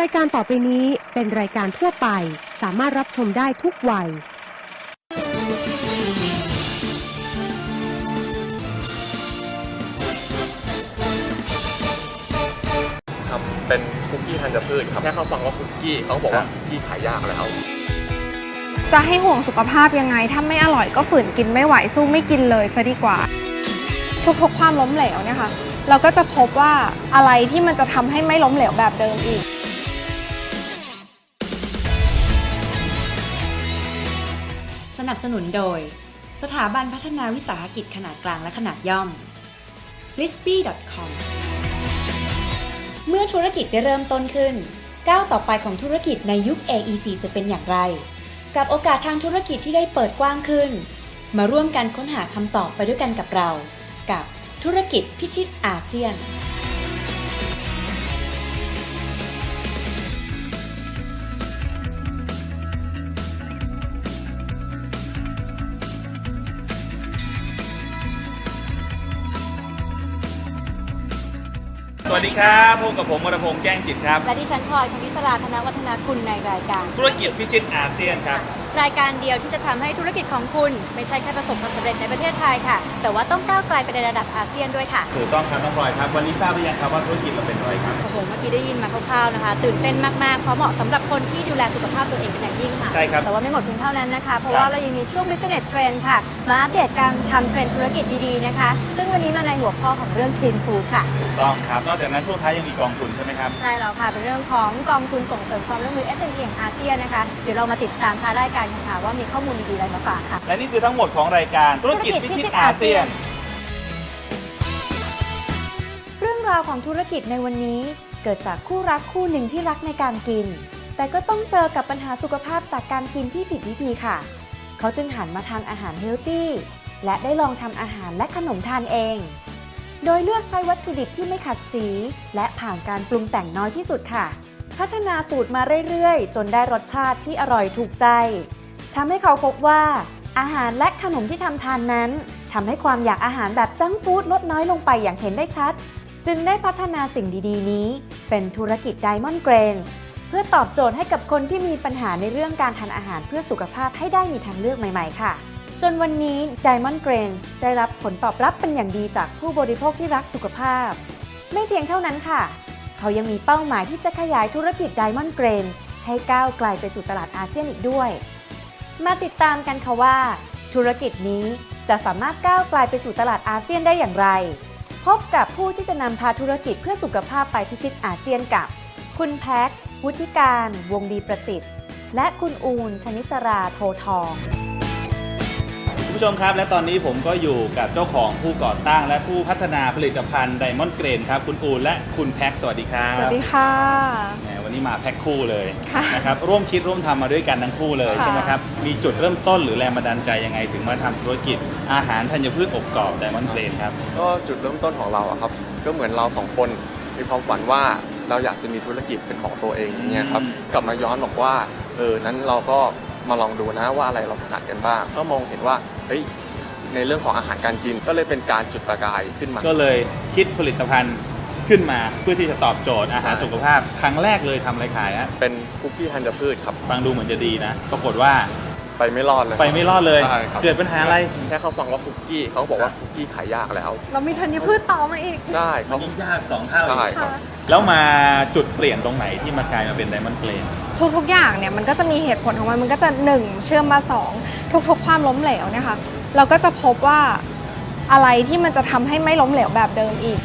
รายการต่อไปนี้เป็นรายการทั่วไป สามารถรับชมได้ทุกวัย ทำเป็นคุกกี้ธัญพืชครับแค่เขาฟังว่าคุกกี้เขาบอกว่าคุกกี้ขายยากแล้ว จะให้ห่วงสุขภาพยังไง ถ้าไม่อร่อยก็ฝืนกินไม่ไหวสู้ไม่กินเลยซะดีกว่า ทุกๆความล้มเหลวเนี่ยค่ะ เราก็จะพบว่าอะไรที่มันจะทำให้ไม่ล้มเหลวแบบเดิมอีก นับสนุนโดย สถาบันพัฒนาวิสาหกิจขนาดกลางและขนาดย่อม l i s p y c o m เมื่อธุรกิจได้เริ่มต้นขึ้น ก้าวต่อไปของธุรกิจในยุค AEC จะเป็นอย่างไร กับโอกาสทางธุรกิจที่ได้เปิดกว้างขึ้น มาร่วมกันค้นหาคำตอบไปด้วยกันกับเรา กับธุรกิจพิชิตอาเซียน วัสดีครับพบกับผมวรพงษ์แจ้งจิตครับ และดิฉันพลอยคณิสราธนวัฒนาคุณในรายการ ธุรกิจพิชิตอาเซียนครับรายการเดียวที่จะทำให้ธุรกิจของคุณไม่ใช่แค่ประสบความสำเร็จในประเทศไทยค่ะ แต่ว่าต้องก้าวไกลไปในระดับอาเซียนด้วยค่ะถูกต้องครับน้องพลอยครับวันนี้ทราบหรือยังครับว่าธุรกิจเราเป็นอะไรครับโอ้โหเมื่อกี้ได้ยินมาคร่าวๆนะคะ ตื่นเต้นมากๆเพราะเหมาะสำหรับคนที่ดูแลสุขภาพตัวเองเป็นอย่างยิ่งค่ะใช่ครับแต่ว่าไม่หมดเพียงเท่านั้นนะคะเพราะครับว่าเรายังมีช่วง business trend ค่ะมาอัปเดตการทำเทรนด์ธุรกิจดีๆนะคะ ซึ่งวันนี้มาในหัวข้อของเรื่อง clean food ค่ะถูกต้องครับนอกจากนั้นช่วงท้ายยังมีกองทุนใช่ไหมครับใช่แล้วค่ะเป็นเรื่องของกองทุนส่งเสริมความร่วมมือ s อ p แห่งอาเซียนนะคะเดี๋ยวเรามาติดตามท้ายรายการกันค่ะ ว่ามีข้อมูลดีๆอะไรมาฝากค่ะ และนี่คือทั้งหมดของรายการธุรกิจพิชิตอาเซียน เรื่องราวของธุรกิจในวันนี้ เกิดจากคู่รักคู่หนึ่งที่รักในการกิน แต่ก็ต้องเจอกับปัญหาสุขภาพจากการกินที่ผิดวิธีค่ะ เขาจึงหันมาทานอาหารเฮลตี้และได้ลองทำอาหารและขนมทานเอง โดยเลือกใช้วัตถุดิบที่ไม่ขัดสี และผ่านการปรุงแต่งน้อยที่สุดค่ะ พัฒนาสูตรมาเรื่อยๆ จนได้รสชาติที่อร่อยถูกใจทำให้เขาพบว่าอาหารและขนมที่ทำทานนั้นทำให้ความอยากอาหารแบบจังฟู้ดลดน้อยลงไปอย่างเห็นได้ชัด จึงได้พัฒนาสิ่งดีๆ นี้ เป็นธุรกิจ Diamond Grain เพื่อตอบโจทย์ให้กับคนที่มีปัญหาในเรื่องการทานอาหารเพื่อสุขภาพให้ได้มีทางเลือกใหม่ๆ ค่ะ จนวันนี้ Diamond Grain ได้รับผลตอบรับเป็นอย่างดีจากผู้บริโภคที่รักสุขภาพ ไม่เพียงเท่านั้นค่ะ เขายังมีเป้าหมายที่จะขยายธุรกิจ Diamond Grain ให้ก้าวไกลไปสู่ตลาดอาเซียนอีกด้วย มาติดตามกันค่ะว่า ธุรกิจนี้จะสามารถก้าวไกลไปสู่ตลาดอาเซียนได้อย่างไร พบกับผู้ที่จะนำพาธุรกิจเพื่อสุขภาพไปพิชิตอาเซียนกับ คุณแพ็ควุฒิการ วงดีประสิทธิ์ และคุณอูนชนิสราโททอง คุณผู้ชมครับ และตอนนี้ผมก็อยู่กับเจ้าของผู้ก่อตั้ง และผู้พัฒนาผลิตภัณฑ์ไดมอนด์เกรนครับ คุณอูนและคุณแพ็คสวัสดีครับสวัสดีค่ะ แหมวันนี้มาแพ็คคู่เลยค่ะนะครับร่วมคิดร่วมทำมาด้วยกันทั้งคู่เลยค่ะ ใช่ไหมครับมีจุดเริ่มต้นหรือแรงบันดาลใจยังไงถึงมาทำธุรกิจ อาหารธัญพืชอบกรอบไดมอนด์เกรนครับ ก็จุดเริ่มต้นของเราอะครับ ก็เหมือนเราสองคนมีความฝันว่าเราอยากจะมีธุรกิจเป็นของตัวเองอย่างเงี้ยครับกลับมาย้อนบอกว่า เออ นั้นเราก็ มาลองดูนะว่าอะไรเราถนัดกันบ้าง ก็มองเห็นว่าเฮ้ยในเรื่องของอาหารการกินก็เลยเป็นการจุดประกายขึ้นมา ก็เลยคิดผลิตภัณฑ์ขึ้นมาเพื่อที่จะตอบโจทย์อาหารใช่สุขภาพ ครั้งแรกเลยทำอะไรขายฮะเป็นคุกกี้ธัญพืชครับ ฟังดูเหมือนจะดีนะ ปรากฏว่าไปไม่รอดเลยไปไม่รอดเลย ใช่ครับเกิดปัญหาอะไร แค่เขาฟังว่าคุกกี้เขาบอกว่าคุกกี้ขายยากแล้ว เรามีธัญพืชต่อมาอีก ใช่มัเขานยิ่งยากสองเท่าใช่อีกครับ แล้วมาจุดเปลี่ยนตรงไหนที่มากลายมาเป็นไดมอนด์เกรนทุกๆอย่างเนี่ยมันก็จะมีเหตุผลของมันมันก็จะหนึ่งเชื่อมมาสองทุกๆ ความล้มเหลวเนี่ยค่ะเราก็จะพบว่าอะไรที่มันจะทำให้ไม่ล้มเหลวแบบเดิมอีก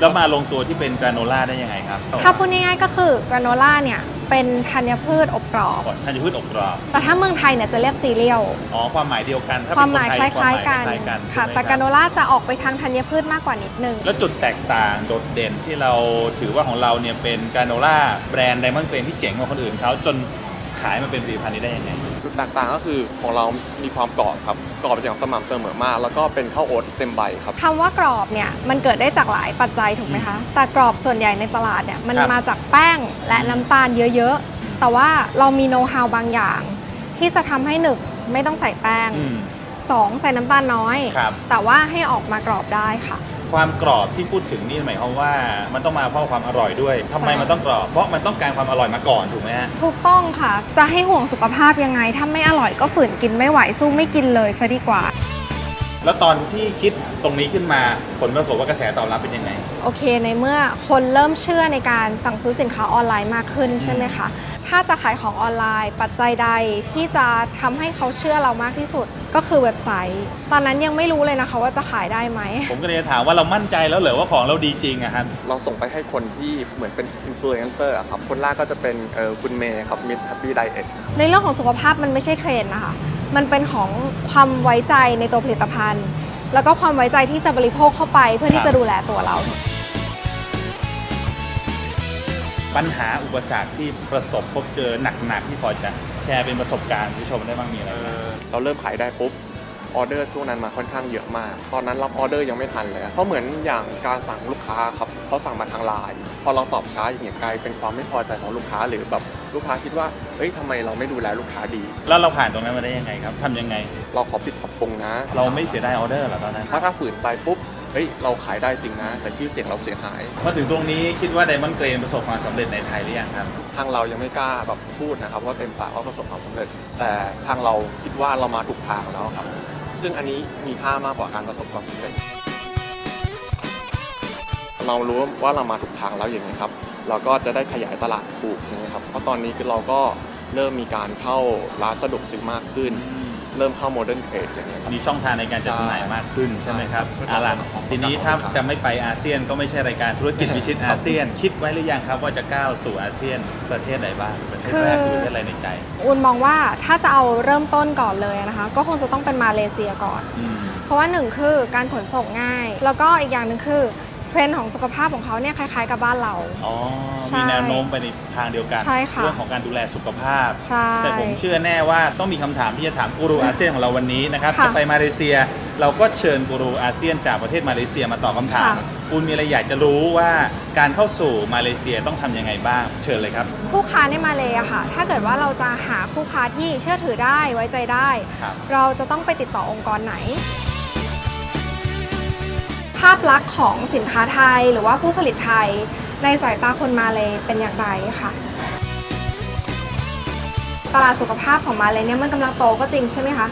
แล้วมาลงตัวที่เป็นกราโนล่าได้ยังไงครับถ้าพูดง่ายๆก็คือกราโนล่าเนี่ยเป็นธัญพืชอบกรอบก่อนธัญพืชอบกรอบ แต่ถ้าเมืองไทยเนี่ยจะเรียกซีเรียลอ๋อความหมายเดียวกันถ้าควาเป็มนหมายคนคไทยล้ายๆกันคล้ายๆกันค่ะใช่ไหมแต่คการับโนล่าจะออกไปทางธัญพืชมากกว่านิดนึง แล้วจุดแตกต่างโดดเด่นที่เราถือว่าของเราเนี่ยเป็นกราโนล่าแบรนด์ไดมอนด์เกรนที่เจ๋งกว่าคนอื่นเขาจนขายมาเป็นผลิตภัณฑ์นี้ได้ยังไง จุดแตกต่างก็คือของเรามีความกรอบครับกรอบอย่างสม่ำเสมอมาก แล้วก็เป็นข้าวโอ๊ตเต็มใบครับ คำว่ากรอบเนี่ยมันเกิดได้จากหลายปัจจัยถูกไหมคะ แต่กรอบส่วนใหญ่ในตลาดเนี่ยมันครับ มาจากแป้งและน้ำตาลเยอะๆ แต่ว่าเรามีโน้ตฮาวบางอย่าง ที่จะทำให้หนึ่งไม่ต้องใส่แป้ง อืม 2 ใส่น้ำตาลน้อย ครับ แต่ว่าให้ออกมากรอบได้ค่ะ ความกรอบที่พูดถึงนี่หมายความว่ามันต้องมาเพราะความอร่อยด้วยทำไมใช่มันต้องกรอบ เพราะมันต้องการความอร่อยมาก่อนถูกไหมฮะ ถูกต้องค่ะ จะให้ห่วงสุขภาพยังไง ถ้าไม่อร่อยก็ฝืนกินไม่ไหวสู้ไม่กินเลยซะดีกว่า แล้วตอนที่คิดตรงนี้ขึ้นมาผลปรากฏว่ากระแสตอบรับเป็นยังไง โอเคในเมื่อคนเริ่มเชื่อในการสั่งซื้อสินค้าออนไลน์มากขึ้นใช่ไหมคะ ถ้าจะขายของออนไลน์ ปัจจัยใดที่จะทำให้เขาเชื่อเรามากที่สุดก็คือเว็บไซต์ ตอนนั้นยังไม่รู้เลยนะคะว่าจะขายได้ไหม ผมก็เลยจะถามว่าเรามั่นใจแล้วเหรอว่าของเราดีจริงอะครับเราส่งไปให้คนที่เหมือนเป็นอินฟลูเอนเซอร์ครับคนแรกก็จะเป็นเออคุณเมย์ครับมิสแฮปปี้ไดเอทในเรื่องของสุขภาพมันไม่ใช่เทรนด์นะคะ มันเป็นของความไว้ใจในตัวผลิตภัณฑ์ แล้วก็ความไว้ใจที่จะบริโภคเข้าไปเพื่อครัที่บจะดูแลตัวเรา ปัญหาอุปสรรคที่ประสบพบเจอหนักๆที่พอจะแชร์เป็นประสบการณ์ผู้ชมได้บ้างมีอะไรบ้างเราเริ่มขายได้ปุ๊บออเดอร์ช่วงนั้นมาค่อนข้างเยอะมาก ตอนนั้นรับออเดอร์ยังไม่ทันเลยอะเพราะเหมือนอย่างการสั่งลูกค้าครับเขาสั่งมาทางไลน์พอเราตอบช้าอย่างเงี้ยกลายเป็นความไม่พอใจของลูกค้าหรือแบบลูกค้าคิดว่า เอ้ยทำไมเราไม่ดูแลลูกค้าดี แล้วเราผ่านตรงนั้นมาได้ยังไงครับทำยังไง เราขอปิดปรับปรุงนะ เราไม่เสียดายออเดอร์เหรอตอนนั้นถ้าถ้าฝืนไปปุ๊บ เฮ้ยเราขายได้จริงนะ แต่ชื่อเสียงเราเสียหาย มาถึงตรงนี้คิดว่าไดมอนด์เกรนประสบความสำเร็จในไทยหรือยังครับ ทางเรายังไม่กล้าแบบพูดนะครับว่าเต็มปากว่าประสบความสำเร็จ แต่ทางเราคิดว่าเรามาถูกทางแล้วครับ ซึ่งอันนี้มีค่ามากกว่าการประสบความสำเร็จ เรารู้ว่าเรามาถูกทางแล้วอย่างนี้ครับ เราก็จะได้ขยายตลาดถูกอย่างนี้ครับ เพราะตอนนี้คือเราก็เริ่มมีการเข้าร้านสะดวกซื้อมากขึ้น เริ่มเข้าโมเดิร์นเทรดอย่างนี้ยครับมีช่องทางในการจัดจำหน่ายมากขึ้นใช่ไหมครับใช่เอาล่ะของทีนี้ถ้าจะไม่ไปอาเซียนก็ไม่ใช่รายการธุรกิจวิชิตอาเซียน คิดไว้หรือยังครับว่าจะก้าวสู่อาเซียนประเทศไหนบ้างประเทศแรกหรือประเทศอะไรในใจอุนมองว่าถ้าจะเอาเริ่มต้นก่อนเลยนะคะ ก็คงจะต้องเป็นมาเลเซียก่อน อืม เพราะว่าหนึ่งคือการขนส่งง่าย แล้วก็อีกอย่างหนึ่งคือ เทรนด์ของสุขภาพของเขาเนี่ยคล้ายๆกับบ้านเรา อ๋อ ใช่มีแนวโน้มไปในทางเดียวกัน ใช่ค่ะเรื่องของการดูแลสุขภาพ ใช่แต่ผมเชื่อแน่ว่าต้องมีคำถามที่จะถามกูรูอาเซียนของเราวันนี้นะครับ ค่ะจะไปมาเลเซีย เราก็เชิญกูรูอาเซียนจากประเทศมาเลเซียมาตอบคำถาม ค่ะ คุณมีอะไรอยากจะรู้ว่าการเข้าสู่มาเลเซียต้องทำยังไงบ้าง เชิญเลยครับ คู่ค้าในมาเลยอะค่ะ ถ้าเกิดว่าเราจะหาคู่ค้าที่เชื่อถือได้ไว้ใจได้ ครับ เราจะต้องไปติดต่อองค์กรไหน ภาพลักษณ์ของสินค้าไทยหรือว่าผู้ผลิตไทย ในสายตาคนมาเลยเป็นอย่างไรค่ะ ตลาดสุขภาพของมาเลยเนี่ยมันกำลังโตก็จริงใช่ไหมคะ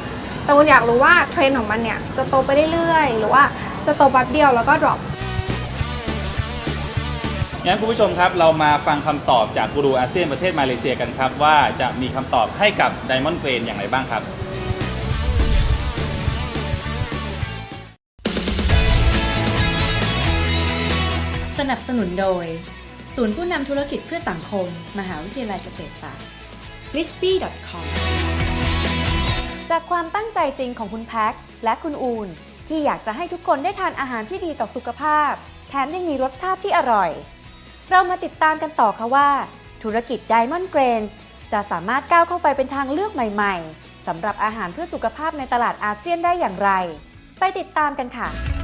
แต่วุนอยากรู้ว่าเทรนด์ของมันเนี่ยจะโตไปเรื่อยๆหรือว่าจะโตแป๊บเดียวแล้วก็ drop งั้นคุณผู้ชมครับเรามาฟังคำตอบจากกูรูอาเซียนประเทศมาเลเซียกันครับ ว่าจะมีคำตอบให้กับ Diamond Grain อย่างไรบ้างครับ นับสนุนโดย ศูนย์ผู้นำธุรกิจเพื่อสังคม มหาวิทยาลัยเกษตรศาสตร์ l i s p y c o m จากความตั้งใจจริงของคุณแพ็คและคุณอูนที่อยากจะให้ทุกคนได้ทานอาหารที่ดีต่อสุขภาพ แถมยังมีรสชาติที่อร่อย เรามาติดตามกันต่อค่ะว่า ธุรกิจ Diamond Grains จะสามารถก้าวเข้าไปเป็นทางเลือกใหม่ ๆสำหรับอาหารเพื่อสุขภาพในตลาดอาเซียนได้อย่างไร ไปติดตามกันค่ะ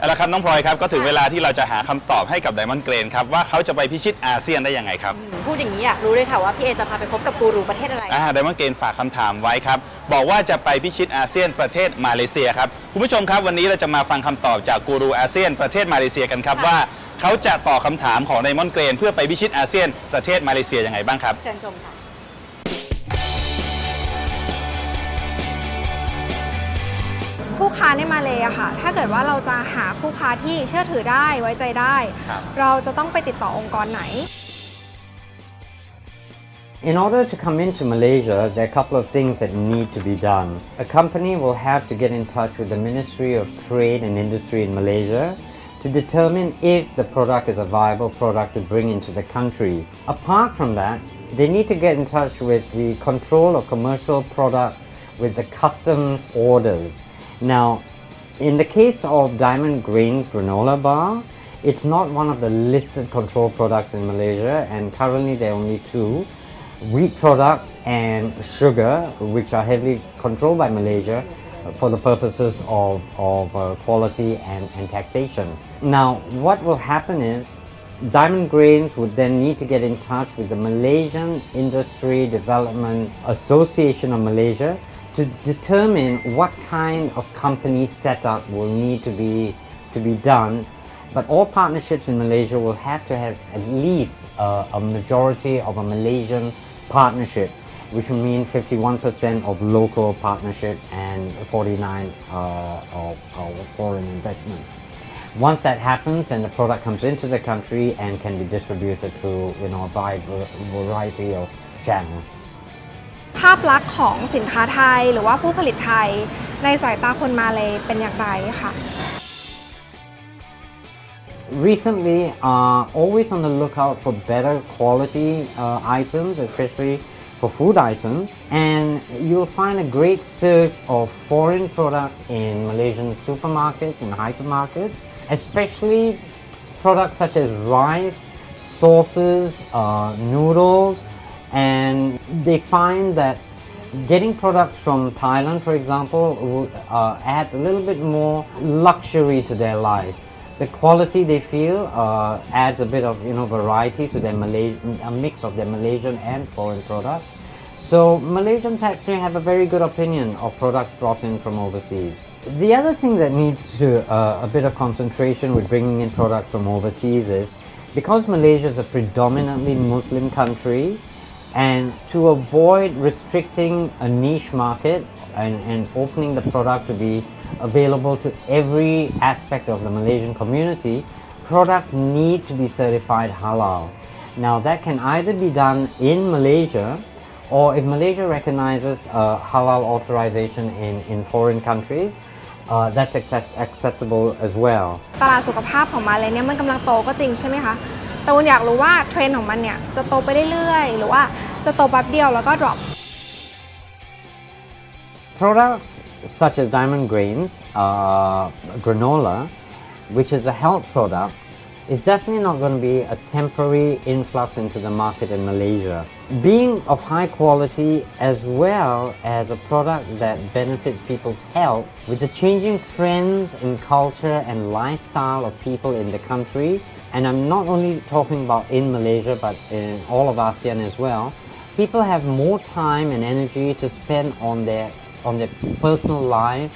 เอาละครับน้องพลอยครับก็ถึงเวลาที่เราจะหาคำตอบให้กับ Diamond Grain ครับว่าเขาจะไปพิชิตอาเซียนได้ยังไงครับพูดอย่างนี้อยากรู้เลยค่ะว่าพี่เอจะพาไปพบกับกูรูประเทศอะไรอ่า Diamond Grain ฝากคำถามไว้ครับบอกว่าจะไปพิชิตอาเซียนประเทศมาเลเซียครับคุณผู้ชมครับวันนี้เราจะมาฟังคำตอบจากกูรูอาเซียนประเทศมาเลเซียกันครับค่ะ ว่าเขาจะตอบคำถามของ Diamond Grain เพื่อไปพิชิตอาเซียนประเทศมาเลเซียยังไงบ้างครับ เชิญชมค่ะ คู่ค้าในมาเลยอะค่ะ ถ้าเกิดว่าเราจะหาคู่ค้าที่เชื่อถือได้ไว้ใจได้ ครับ เราจะต้องไปติดต่อองค์กรไหน In order to come into Malaysia, there are a couple of things that need to be done. A company will have to get in touch with the Ministry of Trade and Industry in Malaysia to determine if the product is a viable product to bring into the country. Apart from that, they need to get in touch with the control of commercial product with the customs orders. Now, in the case of Diamond Grains granola bar, it's not one of the listed control products in Malaysia, and currently there are only two wheat products and sugar, which are heavily controlled by Malaysia for the purposes of, of uh, quality and, and taxation. Now, what will happen is Diamond Grains would then need to get in touch with the Malaysian Industry Development Association of Malaysia to determine what kind of company setup will need to be to be done. But all partnerships in Malaysia will have to have at least a majority of a Malaysian partnership, which will mean 51% of local partnership and 49 uh, of, of foreign investment. Once that happens, then the product comes into the country and can be distributed through you know a wide variety of channels. ภาพลักษณ์ของสินค้าไทยหรือว่าผู้ผลิตไทย ในสายตาคนมาเลยเป็นอย่างไรค่ะ recently uh, always on the lookout for better quality uh, items especially for food items and you'll find a great surge of foreign products in malaysian supermarkets and hypermarkets especially products such as rice sauces uh, noodles and they find that getting products from Thailand, for example, uh, adds a little bit more luxury to their life. The quality they feel uh, adds a bit of you know variety to their Malay- a mix of their Malaysian and foreign products. So Malaysians actually have a very good opinion of products brought in from overseas. The other thing that needs to uh, a bit of concentration with bringing in products from overseas is because Malaysia is a predominantly Muslim country, and to avoid restricting a niche market and, and opening the product to be available to every aspect of the Malaysian community, products need to be certified halal. Now, that can either be done in Malaysia or if Malaysia recognizes uh, halal authorization in, in foreign countries, uh, that's accept, acceptable as well. ตลาดสุขภาพของมาเลยเนี่ยมันกำลังโตก็จริงใช่ไหมคะ แต่วุนอยากรู้ว่าเทรนด์ของมันเนี่ยจะโตไปเรื่อยๆ หรือว่าจะโตแป๊บเดียวแล้วก็ drop Products such as diamond grains, uh, granola, which is a health product, is definitely not going to be a temporary influx into the market in Malaysia. Being of high quality as well as a product that benefits people's health, with the changing trends in culture and lifestyle of people in the country, and I'm not only talking about in Malaysia but in all of ASEAN as well, people have more time and energy to spend on their on their personal life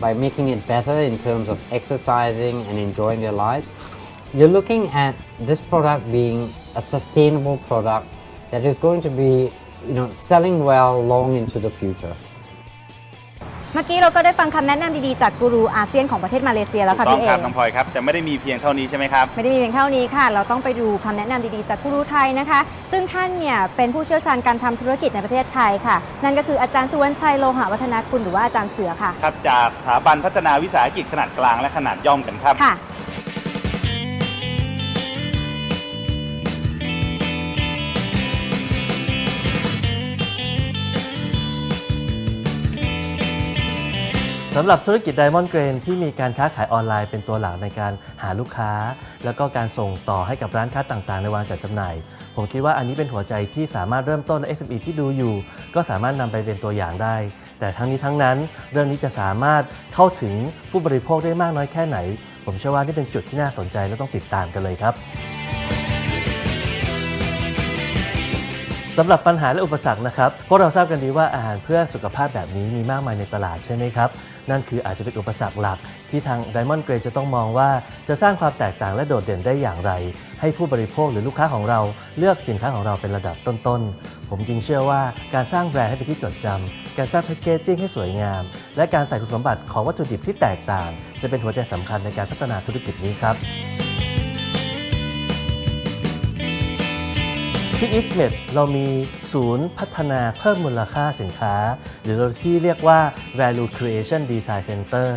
by making it better in terms of exercising and enjoying their lives. You're looking at this product being a sustainable product that is going to be, you know, selling well long into the future. เมื่อกี้เราก็ได้ฟังคำแนะนำดีๆจากกูรูอาเซียนของประเทศมาเลเซียแล้วถูค่ะกต้องพี่เอครับน้องพลอยครับแต่ไม่ได้มีเพียงเท่านี้ใช่ไหมครับ ไม่ได้มีเพียงเท่านี้ค่ะ เราต้องไปดูคำแนะนำดีๆจากกูรูไทยนะคะ ซึ่งท่านเนี่ยเป็นผู้เชี่ยวชาญการทำธุรกิจในประเทศไทยค่ะ นั่นก็คืออาจารย์สุวรรณชัยโลหะวัฒนาคุณหรือว่าอาจารย์เสือค่ะ ครับจากสถาบันพัฒนาวิสาหกิจขนาดกลางและขนาดย่อมกันครับ ค่ะ สำหรับธุรกิจ Diamond Grain ที่มีการค้าขายออนไลน์เป็นตัวหลักในการหาลูกค้า แล้วก็การส่งต่อให้กับร้านค้าต่างๆ ในวางจัดจำหน่าย ผมคิดว่าอันนี้เป็นหัวใจที่สามารถเริ่มต้น SME ที่ดูอยู่ ก็สามารถนำไปเป็นตัวอย่างได้ แต่ทั้งนี้ทั้งนั้น เรื่องนี้จะสามารถเข้าถึงผู้บริโภคได้มากน้อยแค่ไหน ผมเชื่อว่านี่เป็นจุดที่น่าสนใจและต้องติดตามกันเลยครับ สำหรับปัญหาและอุปสรรคนะครับพวกเราทราบกันดีว่าอาหารเพื่อสุขภาพแบบนี้มีมากมายในตลาดใช่ไหมครับ นั่นคืออาจจะเป็นอุปสรรคหลัก ที่ทาง Diamond Grey จะต้องมองว่าจะสร้างความแตกต่างและโดดเด่นได้อย่างไร ให้ผู้บริโภคหรือลูกค้าของเราเลือกสินค้าของเราเป็นระดับต้นๆ ผมจึงเชื่อว่าการสร้างแบรนด์ให้เป็นที่จดจำการสร้างแพคเกจจิ้งให้สวยงาม และการใส่คุณสมบัติของวัตถุดิบที่แตกต่าง จะเป็นหัวใจสำคัญในการพัฒนาธุรกิจนี้ครับ ที่ Eastmed เรามีศูนย์พัฒนาเพิ่มมูลค่าสินค้า หรือที่เรียกว่า Value Creation Design Center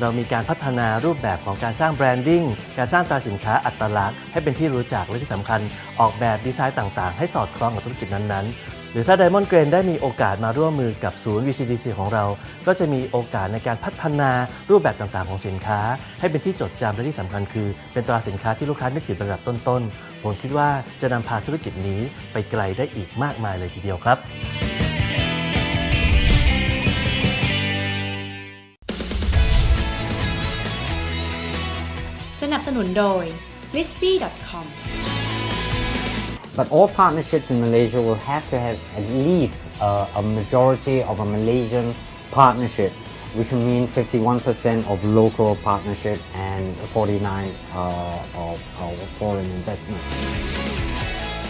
เรามีการพัฒนารูปแบบของการสร้างแบรนดิ้ง การสร้างตราสินค้าอัตลักษณ์ให้เป็นที่รู้จักและที่สำคัญ ออกแบบดีไซน์ต่างๆ ให้สอดคล้องกับธุรกิจนั้นๆ หรือถ้า Diamond Grain ได้มีโอกาสมาร่วมมือกับศูนย์ VCDC ของเรา ก็จะมีโอกาสในการพัฒนารูปแบบต่างๆ ของสินค้า ให้เป็นที่จดจำและที่สำคัญคือ เป็นตราสินค้าที่ลูกค้านึกถึงประดับต้นๆ ผมคิดว่าจะนำพาธุรกิจนี้ไปไกลได้อีกมากมายเลยทีเดียวครับสนับสนุนโดย l i s p y c o m But all partnerships in Malaysia will have to have at least uh, a majority of a Malaysian partnership, which will mean 51% of local partnership and 49 uh, of, of foreign investment.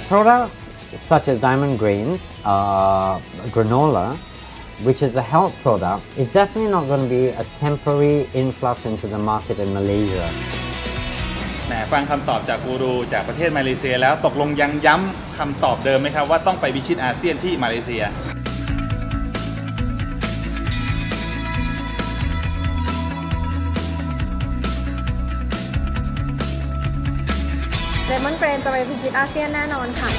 Products such as diamond grains, uh, granola, which is a health product, is definitely not going to be a temporary influx into the market in Malaysia. แหมฟังคำตอบจากกูรูจากประเทศมาเลเซียแล้วตกลงยังย้ำคำตอบเดิมไหมครับว่าต้องไปวิชิตอาเซียนที่มาเลเซีย นเกรนจะไปพิชิตอาเซียนแน่นอนค่ะ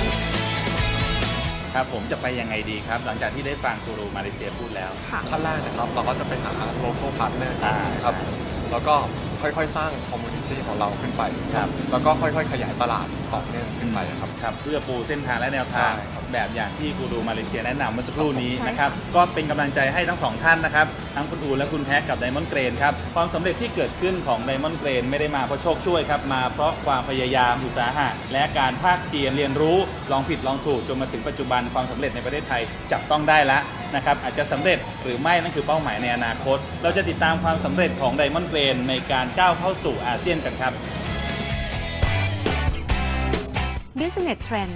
ครับผมจะไปยังไงดีครับ หลังจากที่ได้ฟังกูรูมาเลเซียพูดแล้ว ค่ะ ขั้นแรกนะครับเราก็จะไปหา local partner อ่า ครับใช่แล้วก็ค่อยๆ สร้าง community ของเราขึ้นไปครับ แล้วก็ค่อยๆ ขยายตลาดต่อเนื่องขึ้นไปครับ ครับเพื่อปูเส้นทางและแนวทางใช่ครับ แบบอย่างที่กูรูมาเลเซียแนะนำเมื่อสักครู่นี้ใช่ค่ะ นะครับก็เป็นกำลังใจให้ทั้งสองท่านนะครับทั้งคุณอูและคุณแพ็กกับไดมอนด์เกรนครับความสำเร็จที่เกิดขึ้นของไดมอนด์เกรนไม่ได้มาเพราะโชคช่วยครับมาเพราะความพยายามอุตสาหะและการภาคเพียรเรียนรู้ลองผิดลองถูกจนมาถึงปัจจุบันความสำเร็จในประเทศไทยจับต้องได้แล้วนะครับอาจจะสำเร็จหรือไม่นั่นคือเป้าหมายในอนาคต เราจะติดตามความสำเร็จของไดมอนด์เกรนในการก้าวเข้าสู่อาเซียนกันครับ Business Trend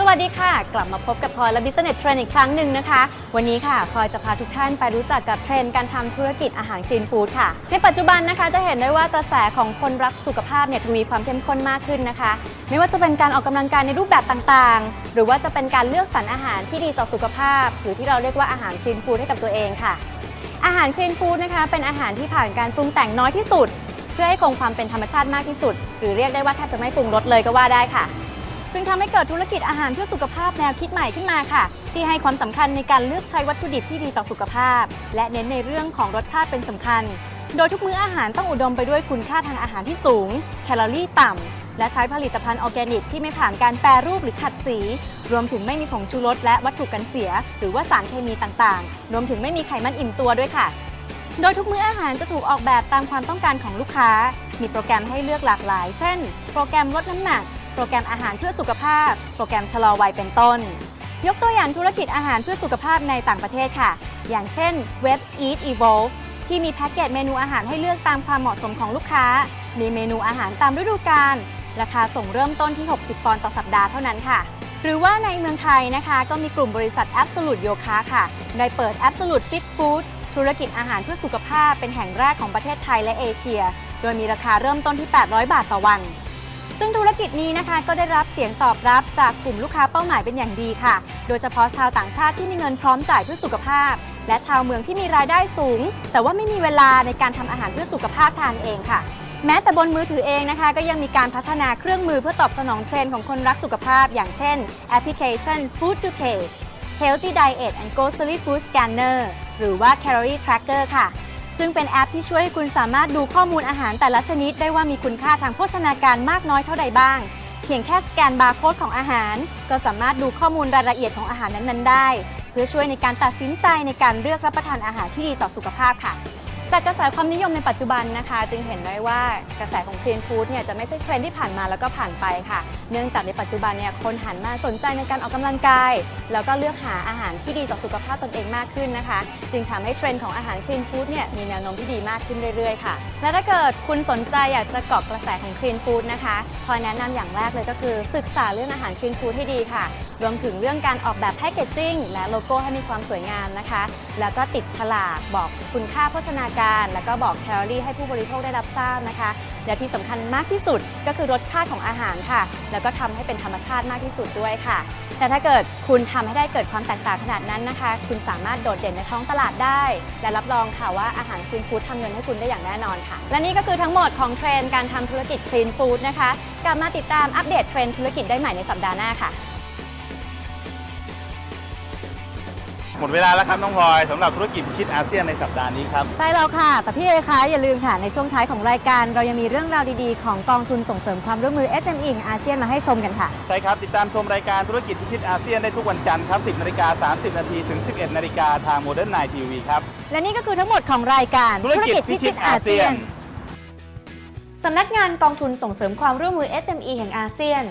สวัสดีค่ะ กลับมาพบกับพลอยและ Business Trend อีกครั้งหนึ่งนะคะ วันนี้ค่ะพลอยจะพาทุกท่านไปรู้จักกับเทรนด์การทำธุรกิจอาหารคลีนฟู้ดค่ะ ในปัจจุบันนะคะจะเห็นได้ว่ากระแสของคนรักสุขภาพเนี่ยทวีความเข้มข้นมากขึ้นนะคะ ไม่ว่าจะเป็นการออกกำลังกายในรูปแบบต่างๆ หรือว่าจะเป็นการเลือกสรรอาหารที่ดีต่อสุขภาพ หรือที่เราเรียกว่าอาหารคลีนฟู้ดให้กับตัวเองค่ะ อาหารคลีนฟู้ดนะคะ เป็นอาหารที่ผ่านการปรุงแต่งน้อยที่สุด เพื่อให้คงความเป็นธรรมชาติมากที่สุด หรือเรียกได้ว่าแทบจะไม่ปรุงรสเลยก็ว่าได้ค่ะ จึงทำให้เกิดธุรกิจอาหารเพื่อสุขภาพแนวคิดใหม่ขึ้นมาค่ะ ที่ให้ความสำคัญในการเลือกใช้วัตถุดิบที่ดีต่อสุขภาพ และเน้นในเรื่องของรสชาติเป็นสำคัญ โดยทุกมื้ออาหารต้องอุดมไปด้วยคุณค่าทางอาหารที่สูง แคลอรี่ต่ำ และใช้ผลิตภัณฑ์ออร์แกนิกที่ไม่ผ่านการแปรรูปหรือขัดสี รวมถึงไม่มีผงชูรสและวัตถุกันเสีย หรือว่าสารเคมีต่างๆ รวมถึงไม่มีไขมันอิ่มตัวด้วยค่ะ โดยทุกมื้ออาหารจะถูกออกแบบตามความต้องการของลูกค้า มีโปรแกรมให้เลือกหลากหลาย เช่น โปรแกรมลดน้ำหนัก โปรแกรมอาหารเพื่อสุขภาพ โปรแกรมชะลอวัยเป็นต้น ยกตัวอย่างธุรกิจอาหารเพื่อสุขภาพในต่างประเทศค่ะ อย่างเช่น Web Eat Evolve ที่มีแพ็กเกจเมนูอาหารให้เลือกตามความเหมาะสมของลูกค้า มีเมนูอาหารตามฤดูกาล ราคาส่งเริ่มต้นที่ 60 ปอนด์ต่อสัปดาห์เท่านั้นค่ะ หรือว่าในเมืองไทยนะคะ ก็มีกลุ่มบริษัท Absolute Yoga ค่ะ ได้เปิด Absolute Fit Food ธุรกิจอาหารเพื่อสุขภาพเป็นแห่งแรกของประเทศไทยและเอเชีย โดยมีราคาเริ่มต้นที่ 800 บาทต่อวัน ซึ่งธุรกิจนี้นะคะก็ได้รับเสียงตอบรับจากกลุ่มลูกค้าเป้าหมายเป็นอย่างดีค่ะ โดยเฉพาะชาวต่างชาติที่มีเงินพร้อมจ่ายเพื่อสุขภาพ และชาวเมืองที่มีรายได้สูง แต่ว่าไม่มีเวลาในการทำอาหารเพื่อสุขภาพทานเองค่ะ แม้แต่บนมือถือเองนะคะ ก็ยังมีการพัฒนาเครื่องมือเพื่อตอบสนองเทรนด์ของคนรักสุขภาพ อย่างเช่นแอปพลิเคชัน Food to Cake Healthy Diet and Grocery Food Scanner หรือว่า Calorie Tracker ค่ะ ซึ่งเป็นแอปที่ช่วยให้คุณสามารถดูข้อมูลอาหารแต่ละชนิด ได้ว่ามีคุณค่าทางโภชนาการมากน้อยเท่าใดบ้าง เพียงแค่สแกนบาร์โค้ดของอาหาร ก็สามารถดูข้อมูลรายละเอียดของอาหารนั้นๆได้ เพื่อช่วยในการตัดสินใจในการเลือกรับประทานอาหารที่ดีต่อสุขภาพค่ะ จากกระแสความนิยมในปัจจุบันนะคะ จึงเห็นได้ว่ากระแสของ clean food เนี่ยจะไม่ใช่เทรนด์ที่ผ่านมาแล้วก็ผ่านไปค่ะ เนื่องจากในปัจจุบันเนี่ยคนหันมาสนใจในการออกกำลังกาย แล้วก็เลือกหาอาหารที่ดีต่อสุขภาพตนเองมากขึ้นนะคะ จึงทำให้เทรนด์ของอาหาร clean food เนี่ยมีแนวโน้มที่ดีมากขึ้นเรื่อยๆค่ะ และถ้าเกิดคุณสนใจอยากจะเกาะกระแสของ clean food นะคะพอแนะนำอย่างแรกเลยก็คือศึกษาเรื่องอาหาร clean food ให้ดีค่ะ รวมถึงเรื่องการออกแบบแพคเกจจิ้งและโลโก้ให้มีความสวยงามนะคะ แล้วก็ติดฉลากบอกคุณค่าโภชนาการ แล้วก็บอกแคลอรี่ให้ผู้บริโภคได้รับทราบนะคะ และที่สำคัญมากที่สุดก็คือรสชาติของอาหารค่ะ แล้วก็ทำให้เป็นธรรมชาติมากที่สุดด้วยค่ะ แต่ถ้าเกิดคุณทำให้ได้เกิดความแตกต่างขนาดนั้นนะคะ คุณสามารถโดดเด่นในท้องตลาดได้ และรับรองค่ะว่าอาหารคลีนฟู้ดทำเงินให้คุณได้อย่างแน่นอนค่ะ และนี่ก็คือทั้งหมดของเทรนด์การทำธุรกิจคลีนฟู้ดนะคะ กลับมาติดตามอัปเดตเทรนด์ธุรกิจได้ใหม่ในสัปดาห์หน้าค่ะ หมดเวลาแล้วครับน้องพลอยสำหรับธุรกิจพิชิตอาเซียนในสัปดาห์นี้ครับ ใช่แล้วค่ะ แต่พี่เอคะอย่าลืมค่ะ ในช่วงท้ายของรายการ เรายังมีเรื่องราวดีๆ ของกองทุนส่งเสริมความร่วมมือ SME ของอาเซียนมาให้ชมกันค่ะ ใช่ครับ ติดตามชมรายการธุรกิจพิชิตอาเซียนได้ทุกวันจันทร์ครับ 10นาฬิกา30นาทีถึง 11นาฬิกาทางโมเดิร์นไนทีวีครับ และนี่ก็คือทั้งหมดของรายการธุรกิจพิชิตอาเซียนสำนักงานกองทุนส่งเสริมความร่วมมือ SME แห่งอาเซียน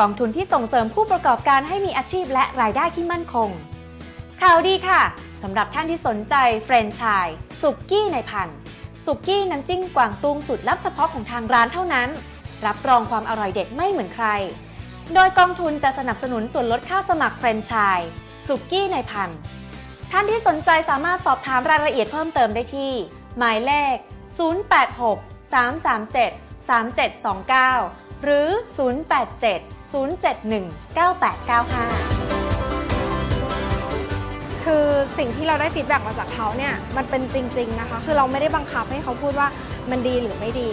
กองทุนที่ส่งเสริมผู้ประกอบการให้มีอาชีพและรายได้ที่มั่นคง ข่าวดีค่ะสำหรับท่านที่สนใจเฟรนไชส์สุกี้ในพันสุกี้น้ำจิ้มกวางตุ้งสูตรลับเฉพาะของทางร้านเท่านั้น รับรองความอร่อยเด็ดไม่เหมือนใคร โดยกองทุนจะสนับสนุนส่วนลดค่าสมัครแฟรนไชส์สุกี้ในพันท่านที่สนใจสามารถสอบถามรายละเอียดเพิ่มเติมได้ที่ หมายเลข 086 337 3729 หรือ 087 071 9895 คือสิ่งที่เราได้ฟีดแบ็กมาจากเขาเนี่ยมันเป็นจริง ๆนะคะ คือเราไม่ได้บังคับให้เขาพูดว่ามันดีหรือไม่ดี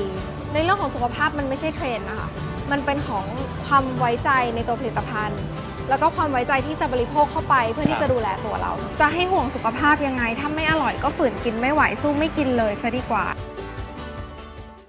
ในเรื่องของสุขภาพมันไม่ใช่เทรนด์นะคะมันเป็นของความไว้ใจในตัวผลิตภัณฑ์ แล้วก็ความไว้ใจที่จะบริโภคเข้าไปเพื่อที่จะดูแลตัวเรา จะให้ห่วงสุขภาพยังไงถ้าไม่อร่อยก็ฝืนกินไม่ไหวสู้ไม่กินเลยซะดีกว่า